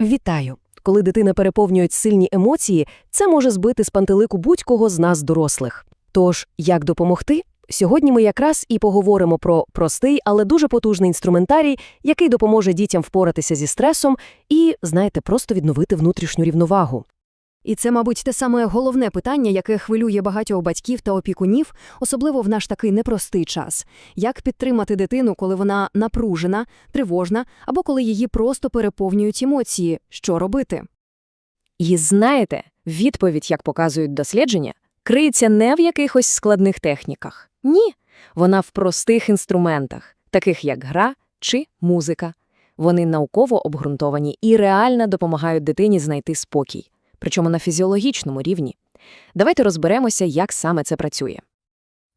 Вітаю! Коли дитина переповнюють сильні емоції, це може збити з пантелику будь-кого з нас дорослих. Тож, як допомогти? Сьогодні ми якраз і поговоримо про простий, але дуже потужний інструментарій, який допоможе дітям впоратися зі стресом і, знаєте, просто відновити внутрішню рівновагу. І це, мабуть, те саме головне питання, яке хвилює багатьох батьків та опікунів, особливо в наш такий непростий час. Як підтримати дитину, коли вона напружена, тривожна, або коли її просто переповнюють емоції? Що робити? І знаєте, відповідь, як показують дослідження, криється не в якихось складних техніках. Ні, вона в простих інструментах, таких як гра чи музика. Вони науково обґрунтовані і реально допомагають дитині знайти спокій, причому на фізіологічному рівні. Давайте розберемося, як саме це працює.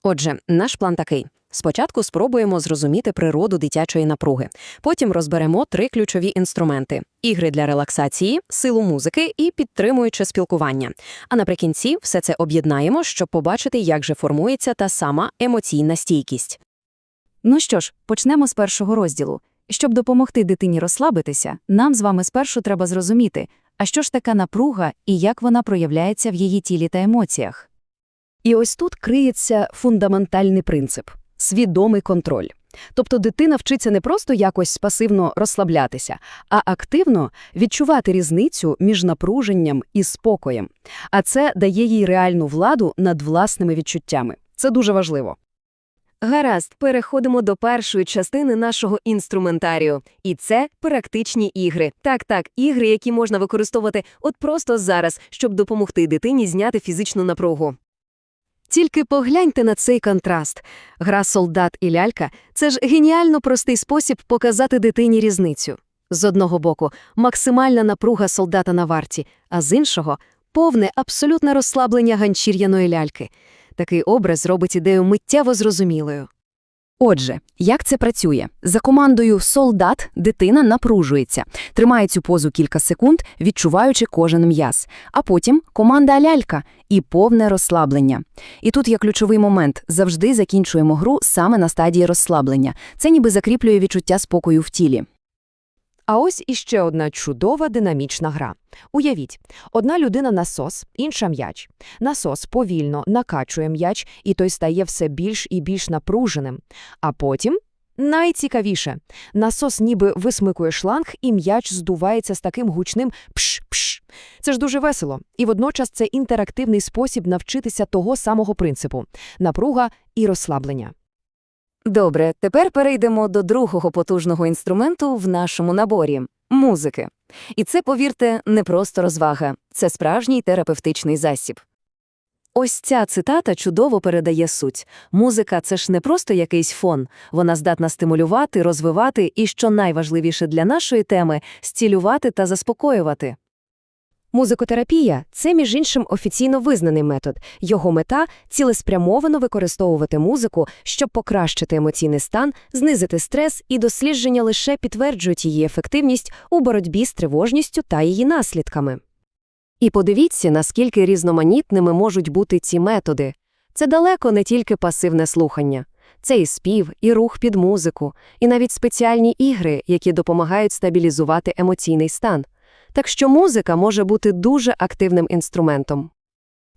Отже, наш план такий. Спочатку спробуємо зрозуміти природу дитячої напруги. Потім розберемо три ключові інструменти: ігри для релаксації, силу музики і підтримуюче спілкування. А наприкінці все це об'єднаємо, щоб побачити, як же формується та сама емоційна стійкість. Ну що ж, почнемо з першого розділу. Щоб допомогти дитині розслабитися, нам з вами спершу треба зрозуміти, а що ж така напруга і як вона проявляється в її тілі та емоціях. І ось тут криється фундаментальний принцип – свідомий контроль. Тобто дитина вчиться не просто якось пасивно розслаблятися, а активно відчувати різницю між напруженням і спокоєм. А це дає їй реальну владу над власними відчуттями. Це дуже важливо. Гаразд, переходимо до першої частини нашого інструментарію. І це практичні ігри. Так, так, ігри, які можна використовувати от просто зараз, щоб допомогти дитині зняти фізичну напругу. Тільки погляньте на цей контраст. Гра «Солдат і лялька» – це ж геніально простий спосіб показати дитині різницю. З одного боку – максимальна напруга солдата на варті, а з іншого – повне, абсолютне розслаблення ганчір'яної ляльки. Такий образ робить ідею миттєво зрозумілою. Отже, як це працює? За командою «солдат» дитина напружується, тримає цю позу кілька секунд, відчуваючи кожен м'яз. А потім команда «лялька» і повне розслаблення. І тут є ключовий момент – завжди закінчуємо гру саме на стадії розслаблення. Це ніби закріплює відчуття спокою в тілі. А ось іще одна чудова динамічна гра. Уявіть, одна людина насос, інша м'яч. Насос повільно накачує м'яч, і той стає все більш і більш напруженим. А потім найцікавіше насос ніби висмикує шланг, і м'яч здувається з таким гучним пш-пш. Це ж дуже весело. І водночас це інтерактивний спосіб навчитися того самого принципу напруга і розслаблення. Добре, тепер перейдемо до другого потужного інструменту в нашому наборі – музики. І це, повірте, не просто розвага, це справжній терапевтичний засіб. Ось ця цитата чудово передає суть. Музика – це ж не просто якийсь фон, вона здатна стимулювати, розвивати і, що найважливіше для нашої теми, стілювати та заспокоювати. Музикотерапія це, між іншим, офіційно визнаний метод. Його мета цілеспрямовано використовувати музику, щоб покращити емоційний стан, знизити стрес, і дослідження лише підтверджують її ефективність у боротьбі з тривожністю та її наслідками. І подивіться, наскільки різноманітними можуть бути ці методи. Це далеко не тільки пасивне слухання. Це і спів, і рух під музику, і навіть спеціальні ігри, які допомагають стабілізувати емоційний стан. Так що музика може бути дуже активним інструментом.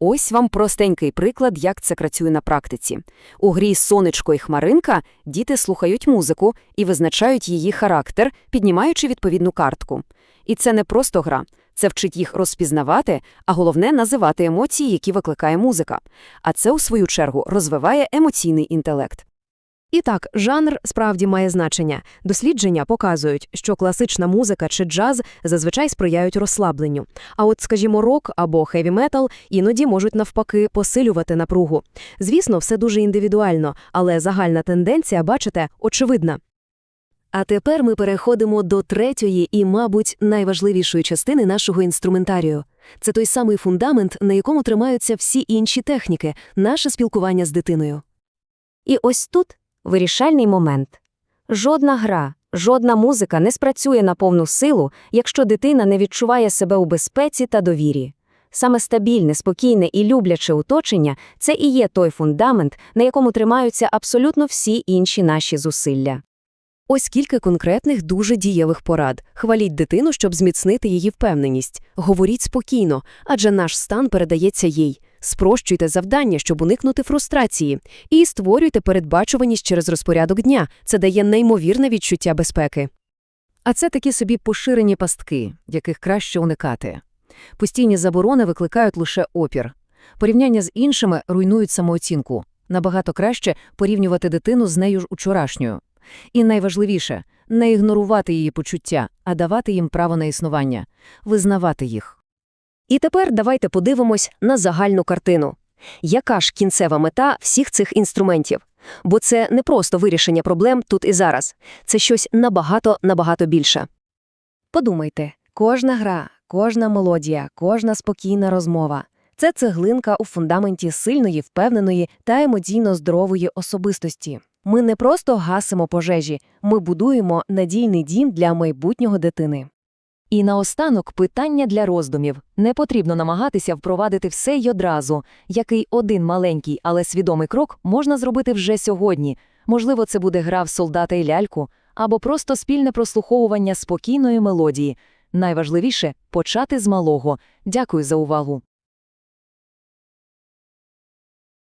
Ось вам простенький приклад, як це працює на практиці. У грі «Сонечко і хмаринка» діти слухають музику і визначають її характер, піднімаючи відповідну картку. І це не просто гра, це вчить їх розпізнавати, а головне – називати емоції, які викликає музика. А це, у свою чергу, розвиває емоційний інтелект. І так, жанр справді має значення. Дослідження показують, що класична музика чи джаз зазвичай сприяють розслабленню. А от, скажімо, рок або хеві-метал іноді можуть навпаки посилювати напругу. Звісно, все дуже індивідуально, але загальна тенденція, бачите, очевидна. А тепер ми переходимо до третьої і, мабуть, найважливішої частини нашого інструментарію. Це той самий фундамент, на якому тримаються всі інші техніки, наше спілкування з дитиною. І ось тут вирішальний момент. Жодна гра, жодна музика не спрацює на повну силу, якщо дитина не відчуває себе у безпеці та довірі. Саме стабільне, спокійне і любляче оточення це і є той фундамент, на якому тримаються абсолютно всі інші наші зусилля. Ось кілька конкретних дуже дієвих порад. Хваліть дитину, щоб зміцнити її впевненість. Говоріть спокійно, адже наш стан передається їй. Спрощуйте завдання, щоб уникнути фрустрації. І створюйте передбачуваність через розпорядок дня. Це дає неймовірне відчуття безпеки. А це такі собі поширені пастки, яких краще уникати. Постійні заборони викликають лише опір. Порівняння з іншими руйнують самооцінку. Набагато краще порівнювати дитину з нею ж учорашньою. І найважливіше – не ігнорувати її почуття, а давати їм право на існування, визнавати їх. І тепер давайте подивимось на загальну картину. Яка ж кінцева мета всіх цих інструментів? Бо це не просто вирішення проблем тут і зараз. Це щось набагато-набагато більше. Подумайте, кожна гра, кожна мелодія, кожна спокійна розмова – це цеглинка у фундаменті сильної, впевненої та емоційно здорової особистості. Ми не просто гасимо пожежі, ми будуємо надійний дім для майбутнього дитини. І наостанок питання для роздумів. Не потрібно намагатися впровадити все й одразу. Який один маленький, але свідомий крок можна зробити вже сьогодні. Можливо, це буде гра в солдата і ляльку, або просто спільне прослуховування спокійної мелодії. Найважливіше – почати з малого. Дякую за увагу.